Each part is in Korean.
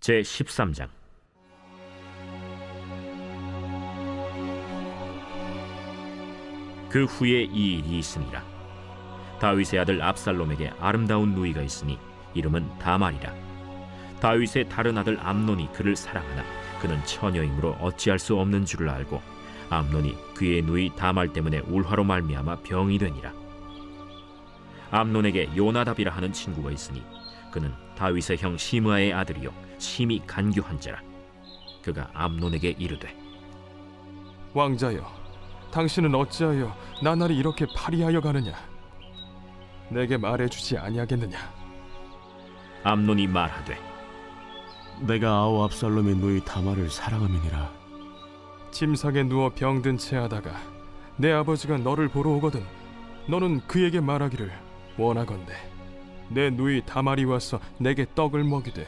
제 13장. 그 후에 이 일이 있으니라 다윗의 아들 압살롬에게 아름다운 누이가 있으니 이름은 다말이라. 다윗의 다른 아들 암논이 그를 사랑하나 그는 처녀이므로 어찌할 수 없는 줄을 알고 암논이 그의 누이 다말 때문에 울화로 말미암아 병이 되니라. 암논에게 요나답이라 하는 친구가 있으니 그는 다윗의 형 시므아의 아들이요 심히 간교한 자라 그가 암논에게 이르되 왕자여, 당신은 어찌하여 나날이 이렇게 파리하여 가느냐? 내게 말해 주지 아니하겠느냐? 암논이 말하되 내가 아우 압살롬의 누이 다말을 사랑함이니라 침상에 누워 병든 채 하다가 내 아버지가 너를 보러 오거든 너는 그에게 말하기를 원하건대 내 누이 다말이 와서 내게 떡을 먹이되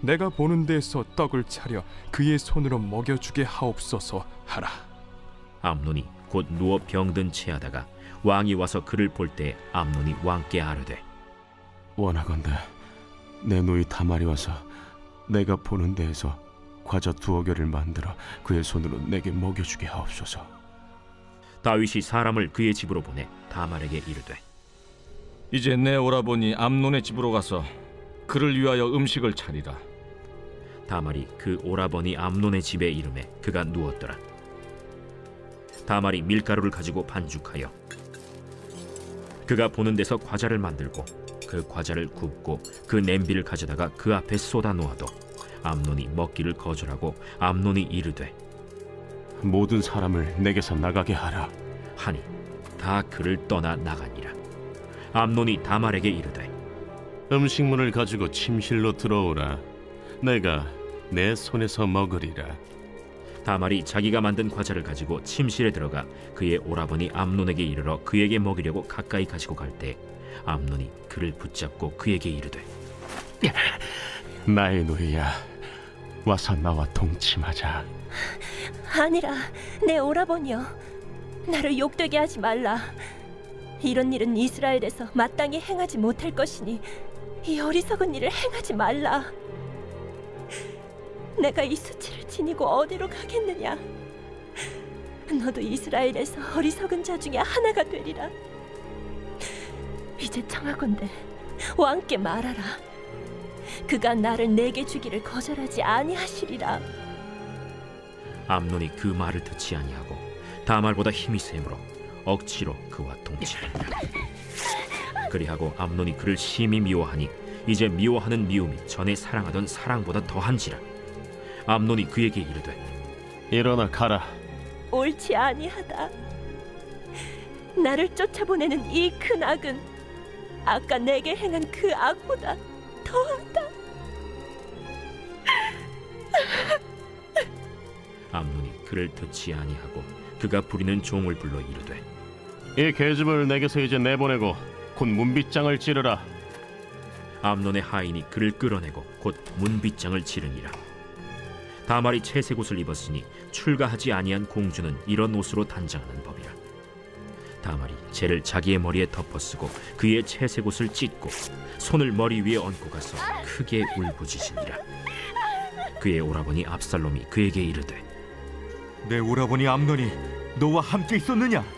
내가 보는 데에서 떡을 차려 그의 손으로 먹여주게 하옵소서 하라. 암논이 곧 누워 병든 채하다가 왕이 와서 그를 볼 때 암논이 왕께 아뢰되 원하건대 내 누이 다말이 와서 내가 보는 데에서 과자 두어 개를 만들어 그의 손으로 내게 먹여주게 하옵소서. 다윗이 사람을 그의 집으로 보내 다말에게 이르되 이제 내 오라버니 암논의 집으로 가서 그를 위하여 음식을 차리라. 다말이 그 오라버니 암논의 집에 이름에 그가 누웠더라. 다말이 밀가루를 가지고 반죽하여 그가 보는 데서 과자를 만들고 그 과자를 굽고 그 냄비를 가져다가 그 앞에 쏟아 놓아도 암논이 먹기를 거절하고 암논이 이르되 모든 사람을 내게서 나가게 하라 하니 다 그를 떠나 나가니라. 암논이 다말에게 이르되 음식물을 가지고 침실로 들어오라. 내가 내 손에서 먹으리라. 다말이 자기가 만든 과자를 가지고 침실에 들어가 그의 오라버니 암논에게 이르러 그에게 먹이려고 가까이 가지고 갈 때 암논이 그를 붙잡고 그에게 이르되 나의 누이야 와서 나와 동침하자. 아니라 내 오라버니여 나를 욕되게 하지 말라 이런 일은 이스라엘에서 마땅히 행하지 못할 것이니 이 어리석은 일을 행하지 말라. 내가 이 수치를 지니고 어디로 가겠느냐? 너도 이스라엘에서 어리석은 자 중에 하나가 되리라. 이제 청하건대 왕께 말하라. 그가 나를 내게 주기를 거절하지 아니하시리라. 암논이 그 말을 듣지 아니하고 다말보다 힘이 세므로 억지로 그와 동침하니라 그리하고 암논이 그를 심히 미워하니 이제 미워하는 미움이 전에 사랑하던 사랑보다 더한지라 암논이 그에게 이르되 일어나 가라 옳지 아니하다. 나를 쫓아보내는 이 큰 악은 아까 내게 행한 그 악보다 더하다. 암논이 그를 듣지 아니하고 그가 부리는 종을 불러 이르되 이 계집을 내게서 이제 내보내고 곧 문빗장을 찌르라 암논의 하인이 그를 끌어내고 곧 문빗장을 치르니라. 다말이 채색 옷을 입었으니 출가하지 아니한 공주는 이런 옷으로 단장하는 법이라. 다말이 재를 자기의 머리에 덮어쓰고 그의 채색 옷을 찢고 손을 머리 위에 얹고 가서 크게 울부짖으니라. 그의 오라버니 압살롬이 그에게 이르되 내 오라버니 암논이 너와 함께 있었느냐?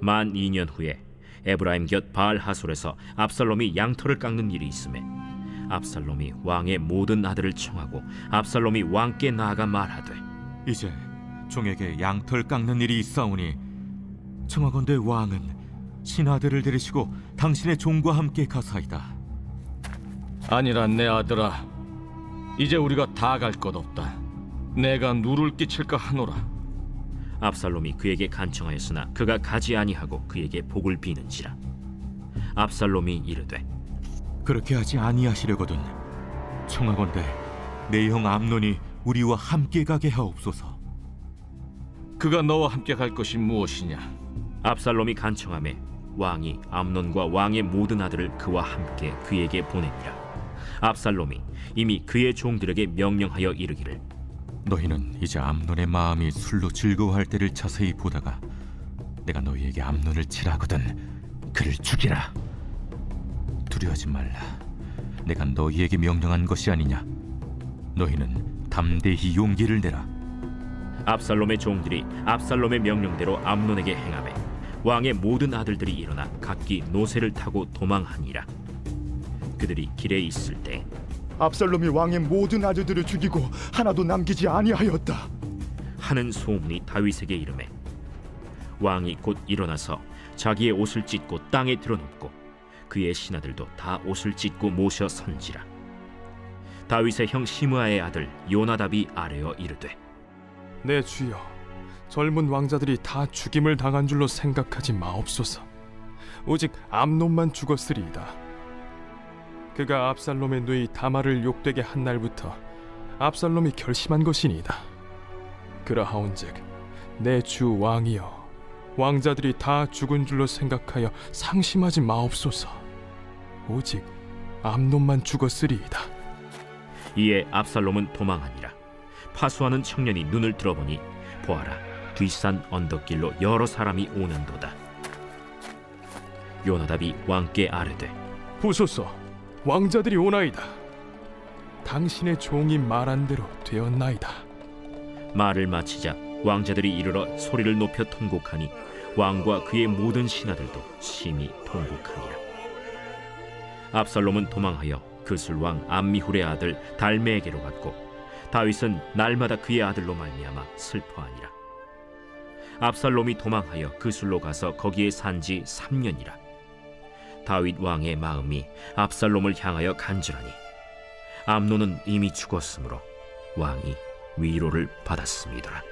만 2년 후에 에브라임 곁 바알 하솔에서 압살롬이 양털을 깎는 일이 있음에 압살롬이 왕의 모든 아들을 청하고 압살롬이 왕께 나아가 말하되 이제 종에게 양털 깎는 일이 있사오니 청하건대 왕은 신하들을 데리시고 당신의 종과 함께 가사이다 아니라 내 아들아, 이제 우리가 다 갈 것 없다. 내가 누를 끼칠까 하노라. 압살롬이 그에게 간청하였으나 그가 가지 아니하고 그에게 복을 비는지라 압살롬이 이르되 그렇게 하지 아니하시려거든 청하건대 내 형 암논이 우리와 함께 가게 하옵소서. 그가 너와 함께 갈 것이 무엇이냐? 압살롬이 간청함에 왕이 암논과 왕의 모든 아들을 그와 함께 그에게 보내니라. 압살롬이 이미 그의 종들에게 명령하여 이르기를 너희는 이제 암논의 마음이 술로 즐거워할 때를 자세히 보다가 내가 너희에게 암논을 치라거든 그를 죽이라. 두려워하지 말라. 내가 너희에게 명령한 것이 아니냐. 너희는 담대히 용기를 내라. 압살롬의 종들이 압살롬의 명령대로 암논에게 행하매 왕의 모든 아들들이 일어나 각기 노새를 타고 도망하니라. 그들이 길에 있을 때 압살롬이 왕의 모든 아들들을 죽이고 하나도 남기지 아니하였다. 하는 소문이 다윗에게 이르매 왕이 곧 일어나서 자기의 옷을 찢고 땅에 드러눕고 그의 신하들도 다 옷을 찢고 모셔 선지라. 다윗의 형 시므아의 아들 요나답이 아뢰어 이르되 내 주여 젊은 왕자들이 다 죽임을 당한 줄로 생각하지 마옵소서. 오직 암논만 죽었으리이다 그가 압살롬의 누이 다말을 욕되게 한 날부터 압살롬이 결심한 것이니이다. 그러하온즉 내 주 왕이여 왕자들이 다 죽은 줄로 생각하여 상심하지 마옵소서. 오직 암논만 죽었으리이다. 이에 압살롬은 도망하니라. 파수하는 청년이 눈을 들어보니 보아라 뒷산 언덕길로 여러 사람이 오는도다. 요나답이 왕께 아뢰되 보소서 왕자들이 오나이다 당신의 종이 말한 대로 되었나이다 말을 마치자 왕자들이 이르러 소리를 높여 통곡하니 왕과 그의 모든 신하들도 심히 통곡하니라. 압살롬은 도망하여 그술 왕 암미훌의 아들 달메에게로 갔고 다윗은 날마다 그의 아들로 말미암아 슬퍼하니라. 압살롬이 도망하여 그술로 가서 거기에 산 지 3년이라. 다윗 왕의 마음이 압살롬을 향하여 간절하니 암노는 이미 죽었으므로 왕이 위로를 받았습니다.